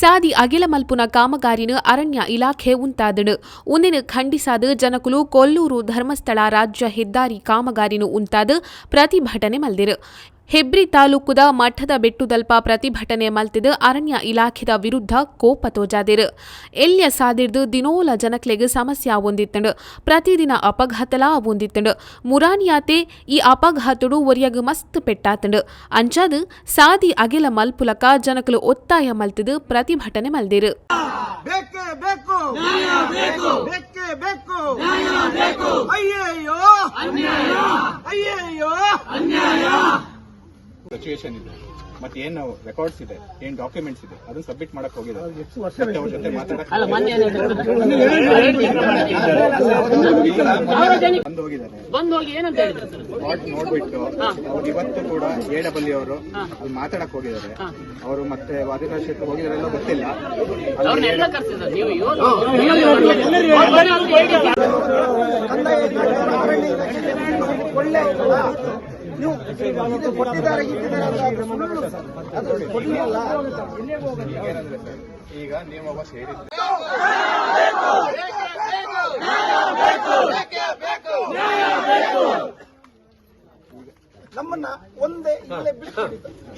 ಸಾದಿ ಅಗಿಲ ಮಲ್ಪುನ ಕಾಮಗಾರಿನ ಅರಣ್ಯ ಇಲಾಖೆ ಉಂತಾದಡು ಉಂದಿನ ಖಂಡಿಸಾದ ಜನಕುಲು ಕೊಲ್ಲೂರು ಧರ್ಮಸ್ಥಳ ರಾಜ್ಯ ಹೆದ್ದಾರಿ ಕಾಮಗಾರಿನು ಉಂತಾದ ಪ್ರತಿಭಟನೆ ಮಲ್ದಿರು. ಹೆಬ್ರಿ ತಾಲೂಕುದ ಮಠದ ಬೆಟ್ಟುದಲ್ಪ ಪ್ರತಿಭಟನೆ ಮಲ್ತಿದ ಅರಣ್ಯ ಇಲಾಖೆದ ವಿರುದ್ಧ ಕೋಪ ತೋಜಾದಿರು. ಎಲ್ಯ ಸಾದಿರ್ದು ದಿನೋಲ ಜನಕ್ಲೆಗ್ ಸಮಸ್ಯೆ ಒಂದಿತ್ತಂಡು ಪ್ರತಿದಿನ ಅಪಘಾತಲ ಒಂದಿತ್ತಂಡು ಮುರಾನಿಯಾತೆ ಈ ಅಪಘಾತಡು ಒರಿಯಗ್ ಮಸ್ತ್ ಪೆಟ್ಟಾತಂಡು. ಅಂಚಾದು ಸಾದಿ ಅಗಿಲ ಮಲ್ಪುಲಕ ಜನಕಲು ಒತ್ತಾಯ ಮಲ್ತಿದು ಪ್ರತಿಭಟನೆ ಮಲ್ದಿರು. ಅಯ್ಯಯ್ಯೋ. ಅಯ್ಯಯ್ಯೋ. ಸಿಚುವೇಶನ್ ಇದೆ. ಮತ್ತೆ ಏನು ರೆಕಾರ್ಡ್ಸ್ ಇದೆ ಏನ್ ಡಾಕ್ಯುಮೆಂಟ್ಸ್ ಇದೆ ಅದನ್ನ ಸಬ್ಮಿಟ್ ಮಾಡಕ್ ಹೋಗಿದ್ದಾರೆ. ಅವ್ರ ಜೊತೆ ಮಾತಾಡಕ್ ಬಂದು ಹೋಗಿದ್ದಾರೆ. ಬಂದು ಹೋಗಿ ಏನಂತ ಹೇಳಿದ್ರು? ಸರ್ ಸ್ಪಾಟ್ ನೋಡ್ಬಿಟ್ಟು ಅವ್ರು ಇವತ್ತು ಕೂಡ ಎ ಡಬ್ಲ್ಯೂ ಅವರು ಅಲ್ಲಿ ಮಾತಾಡಕ್ ಹೋಗಿದ್ದಾರೆ. ಅವರು ಮತ್ತೆ ವಾದಿರಾಜ್ ಕ್ಷೇತ್ರ ಹೋಗಿದಾರೆಲ್ಲ ಗೊತ್ತಿಲ್ಲ. ಅವ್ರನ್ನೆಲ್ಲ ನೀವು ಇದು ಕೊಟ್ಟಿದ್ದಾರೆ ಅದು ಸುಳ್ಳು. ಈಗ ನಿಯಮ ಸೇರಿ ನಮ್ಮನ್ನ ಒಂದೇ ಇಲ್ಲೇ ಬಿಟ್ಟು